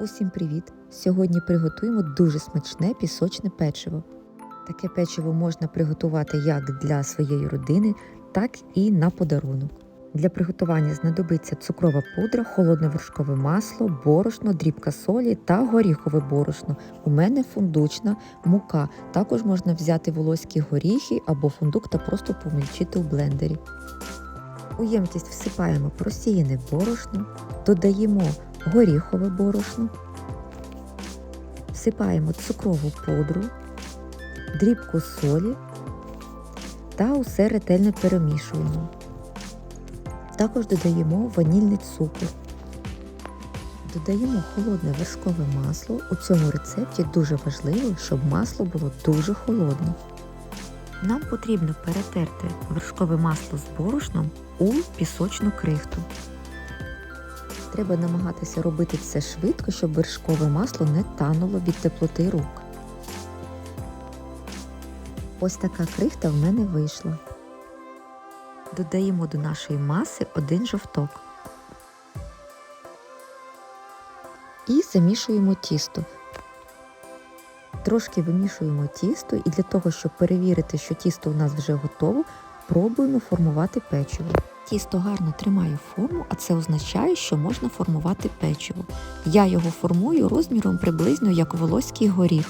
Усім привіт! Сьогодні приготуємо дуже смачне пісочне печиво. Таке печиво можна приготувати як для своєї родини, так і на подарунок. Для приготування знадобиться цукрова пудра, холодне вершкове масло, борошно, дрібка солі та горіхове борошно. У мене фундучна мука. Також можна взяти волоські горіхи або фундук та просто помільчити у блендері. У ємність всипаємо просіяне борошно, додаємо горіхове борошно, всипаємо цукрову пудру, дрібку солі та усе ретельно перемішуємо. Також додаємо ванільний цукор. Додаємо холодне вершкове масло. У цьому рецепті дуже важливо, щоб масло було дуже холодне. Нам потрібно перетерти вершкове масло з борошном у пісочну крихту. Треба намагатися робити це швидко, щоб вершкове масло не тануло від теплоти рук. Ось така крихта в мене вийшла. Додаємо до нашої маси один жовток. І замішуємо тісто. Трошки вимішуємо тісто і для того, щоб перевірити, що тісто у нас вже готово, пробуємо формувати печиво. Тісто гарно тримає форму, а це означає, що можна формувати печиво. Я його формую розміром приблизно як волоський горіх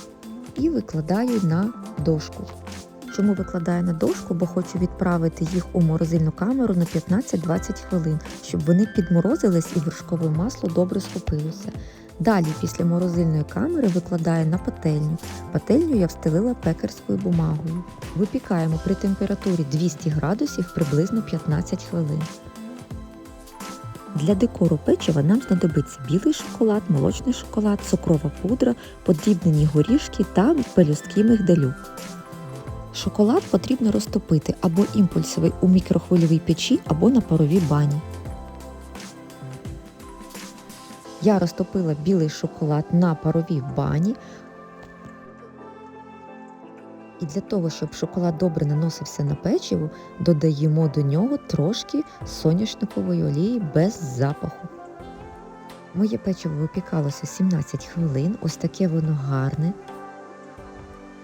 і викладаю на дошку. Чому викладаю на дошку? Бо хочу відправити їх у морозильну камеру на 15-20 хвилин, щоб вони підморозились і вершкове масло добре схопилося. Далі, після морозильної камери, викладаю на пательню. Пательню я встелила пекарською бумагою. Випікаємо при температурі 200 градусів приблизно 15 хвилин. Для декору печива нам знадобиться білий шоколад, молочний шоколад, цукрова пудра, подрібнені горішки та пелюстки мигдалю. Шоколад потрібно розтопити або імпульсовий у мікрохвильовій печі, або на паровій бані. Я розтопила білий шоколад на паровій бані. І для того, щоб шоколад добре наносився на печиво, додаємо до нього трошки соняшникової олії без запаху. Моє печиво випікалося 17 хвилин, ось таке воно гарне.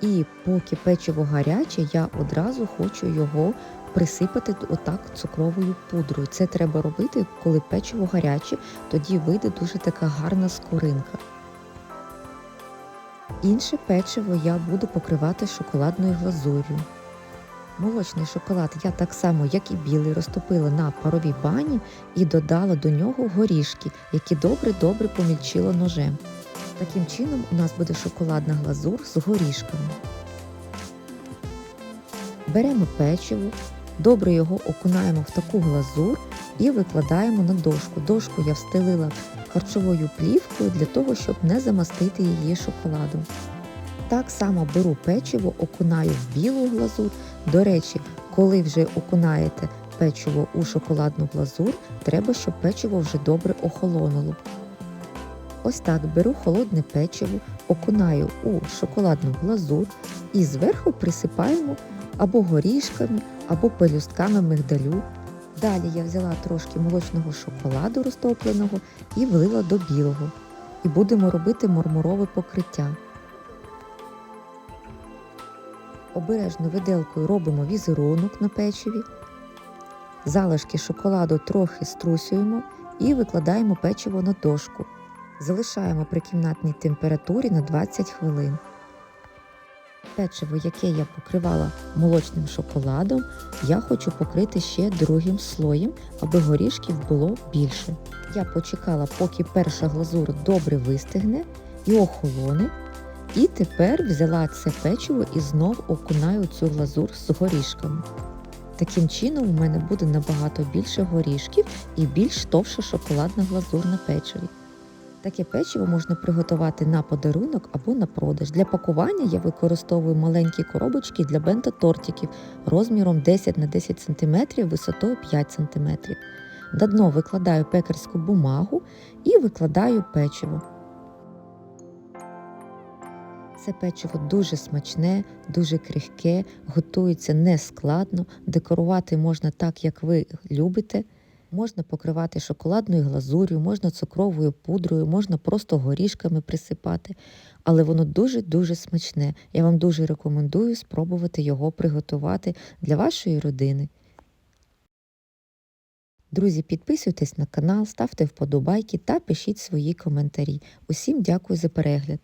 І поки печиво гаряче, я одразу хочу його присипати отак цукровою пудрою. Це треба робити, коли печиво гаряче, тоді вийде дуже така гарна скоринка. Інше печиво я буду покривати шоколадною глазур'ю. Молочний шоколад я так само, як і білий, розтопила на паровій бані і додала до нього горішки, які добре-добре помільчила ножем. Таким чином у нас буде шоколадна глазур з горішками. Беремо печиво, добре його окунаємо в таку глазур і викладаємо на дошку. Дошку я встелила харчовою плівкою для того, щоб не замастити її шоколадом. Так само беру печиво, окунаю в білу глазур. До речі, коли вже окунаєте печиво у шоколадну глазур, треба, щоб печиво вже добре охолонуло. Ось так беру холодне печиво, окунаю у шоколадну глазур і зверху присипаємо або горішками, або пелюстками мигдалю. Далі я взяла трошки молочного шоколаду розтопленого і влила до білого. І будемо робити мармурове покриття. Обережно виделкою робимо візерунок на печиві. Залишки шоколаду трохи струсюємо і викладаємо печиво на дошку. Залишаємо при кімнатній температурі на 20 хвилин. Печиво, яке я покривала молочним шоколадом, я хочу покрити ще другим слоєм, аби горішків було більше. Я почекала, поки перша глазур добре вистигне і охолоне. І тепер взяла це печиво і знов окунаю цю глазур з горішками. Таким чином у мене буде набагато більше горішків і більш товша шоколадна глазур на печиві. Таке печиво можна приготувати на подарунок або на продаж. Для пакування я використовую маленькі коробочки для бенто-тортиків розміром 10 на 10 см, висотою 5 см. На дно викладаю пекарську бумагу і викладаю печиво. Це печиво дуже смачне, дуже крихке, готується нескладно, декорувати можна так, як ви любите. Можна покривати шоколадною глазур'ю, можна цукровою пудрою, можна просто горішками присипати, але воно дуже-дуже смачне. Я вам дуже рекомендую спробувати його приготувати для вашої родини. Друзі, підписуйтесь на канал, ставте вподобайки та пишіть свої коментарі. Усім дякую за перегляд.